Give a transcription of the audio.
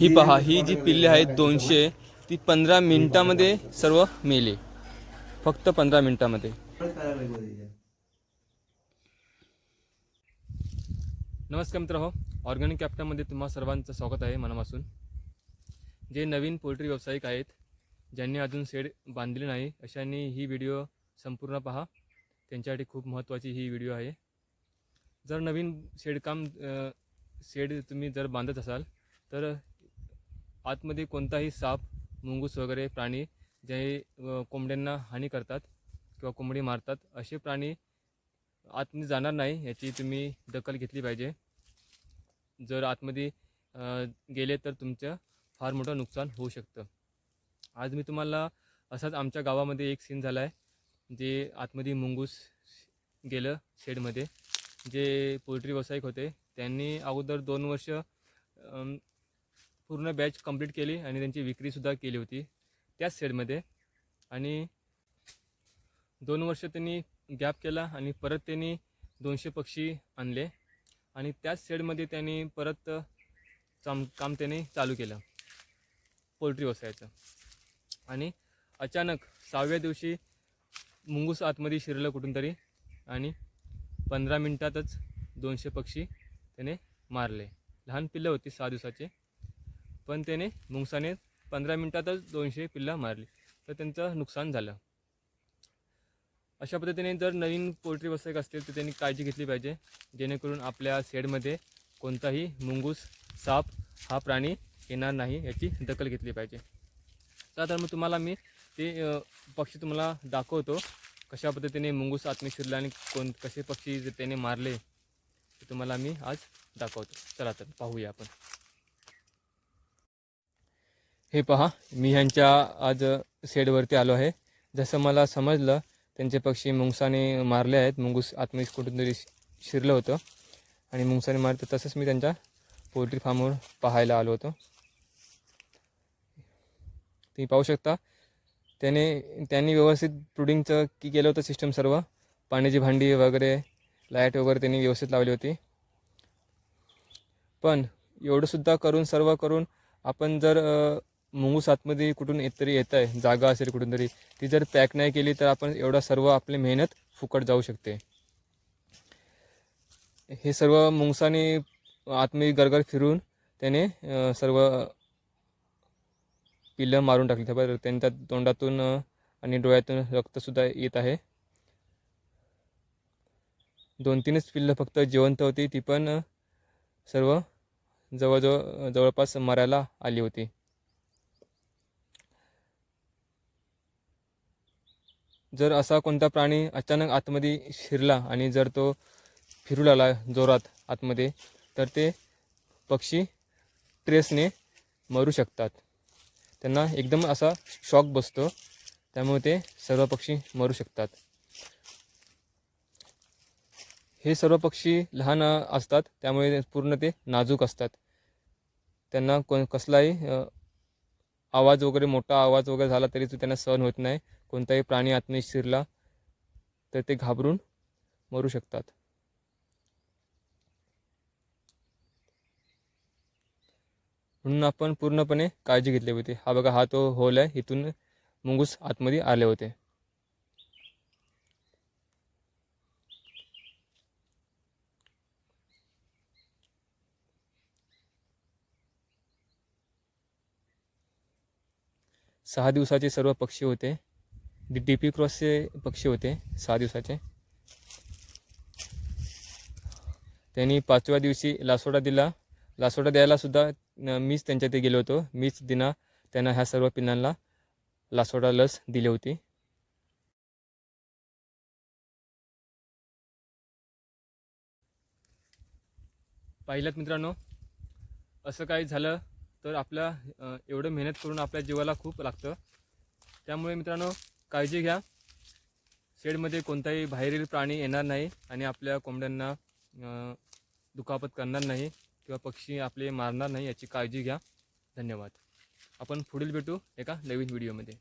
ही पहा ही जी पिल्ले आहेत दोनशे ती पंधरा मिनिटामध्ये सर्व मेले. फक्त पंधरा मिनिटामध्ये. नमस्कार मित्र हो ऑर्गॅनिक कॅप्टनमध्ये तुम्हा सर्वांचं स्वागत आहे मनापासून. जे नवीन पोल्ट्री व्यावसायिक आहेत ज्यांनी अजून शेड बांधले नाही अशांनी ही व्हिडिओ संपूर्ण पहा. त्यांच्यासाठी खूप महत्त्वाची ही व्हिडिओ आहे. जर नवीन शेडकाम शेड तुम्ही जर बांधत असाल तर आतमध्ये कोणताही साप मुंगूस वगैरे प्राणी जे कोंबड्यांना हानी करतात किंवा कोंबडी मारतात असे प्राणी आतमध्ये जाणार नाही याची तुम्ही दखल घेतली पाहिजे. जर आतमध्ये गेले तर तुमचं फार मोठं नुकसान होऊ शकतं. आज मी तुम्हाला असाच आमच्या गावामध्ये एक सीन झाला आहे जे आतमध्ये मुंगूस गेलं शेडमध्ये. जे पोल्ट्री व्यावसायिक होते त्यांनी अगोदर दोन वर्ष पूर्ण बॅच कंप्लीट केली आणि त्यांची विक्रीसुद्धा केली होती त्याच शेडमध्ये आणि दोन वर्ष त्यांनी गॅप केला आणि परत त्यांनी दोनशे पक्षी आणले. आणि त्याच शेडमध्ये त्यांनी परत काम काम त्यांनी चालू केलं. पोल्ट्री व्यवसायाचं. आणि अचानक सहाव्या दिवशी मुंगूस आतमध्ये शिरलं कुठून तरी आणि पंधरा मिनटातच दोनशे पक्षी त्याने मारले. लहान पिल्लं होती सहा दिवसाचे. पण त्याने मुंगसाने पंधरा मिनटातच दोनशे पिल्लं मारली. तर त्यांचं नुकसान झालं. अशा पद्धतीने जर नवीन पोल्ट्री व्यावसायिक असतील तर त्यांनी काळजी घेतली पाहिजे. जेणेकरून आपल्या शेडमध्ये कोणताही मुंगूस साप हा प्राणी येणार नाही याची दखल घेतली पाहिजे. तर मग तुम्हाला मी ते पक्षी तुम्हाला दाखवतो. कशा पद्धतीने मुंगूस आत्मे शिरला आणि कोण कसे पक्षी जे त्याने मारले ते तुम्हाला मी आज दाखवतो. चला तर पाहूया आपण. हे पहा मी ह्यांच्या आज शेडवरती आलो आहे. जसं मला समजलं त्यांचे पक्षी मुंगसाने मारले आहेत. मुंगूस आतमध्ये कुठून तरी शिरलं होतं. आणि मुंगसाने मारतं तसंच मी त्यांच्या पोल्ट्री फार्मवर पाहायला आलो होतो. तुम्ही पाहू शकता त्याने त्यांनी व्यवस्थित प्रुडिंगचं की केलं होतं सिस्टम सर्व. पाण्याची भांडी वगैरे लाइट वगैरे त्यांनी व्यवस्थित लावली होती. पण एवढंसुद्धा करून सर्व करून आपण जर मुंगूस आतमध्ये कुठून येत तरी येत आहे जागा असेल कुठून तरी ती जर पॅक नाही केली तर आपण एवढा सर्व आपली मेहनत फुकट जाऊ शकते. हे सर्व मुंगसाने आतमध्ये गरगर फिरून त्याने सर्व पिल्लं मारून टाकली. त्या बरं त्यांच्या तोंडातून आणि डोळ्यातून रक्तसुद्धा येत आहे. दोन तीनच पिल्लं फक्त जिवंत होती ती पण सर्व जवळजवळ जवळपास मरायला आली होती. जर असा कोणता प्राणी अचानक आतमध्ये शिरला आणि जर तो फिरू लागला जोरात आतमध्ये तर ते पक्षी ट्रेसने मरू शकतात. त्यांना एकदम असा शॉक बसतो त्यामुळे ते सर्व पक्षी मरू शकतात. हे सर्व पक्षी लहान असतात त्यामुळे पूर्ण ते नाजूक असतात. त्यांना कोण कसलाही आवाज वगैरे मोठा आवाज वगैरे झाला तरी तो त्यांना सहन होत नाही. कोणताही प्राणी आतमध्ये शिरला तर ते घाबरून मरू शकतात. म्हणून आपण पूर्णपणे काळजी घेतली होती. हा बघा हा तो होल आहे. इथून मुंगूस आतमध्ये आले होते. सहा दिवसाचे सर्व पक्षी होते. डी पी क्रॉसचे पक्षी होते सहा दिवसाचे. त्यांनी पाचव्या दिवशी लासोडा दिला. लासोडा द्यायला सुद्धा मीच त्यांच्या ते गेलो होतो. मीच दिना त्यांना ह्या सर्व पिल्लांना लासोडा लस दिली होती. पाहिलं मित्रांनो असं काही झालं तर आपल्या एवढं मेहनत करून आपल्या जीवाला खूप लागतं. त्यामुळे मित्रांनो काळजी घ्या. शेडमध्ये कोणताही बाहेरील प्राणी येणार नाही आणि आपल्या कोंबड्यांना दुखापत करणार नाही किंवा पक्षी आपले मारणार नाही याची काळजी घ्या. धन्यवाद. आपण पुढील भेटू एका नवीन व्हिडिओमध्ये.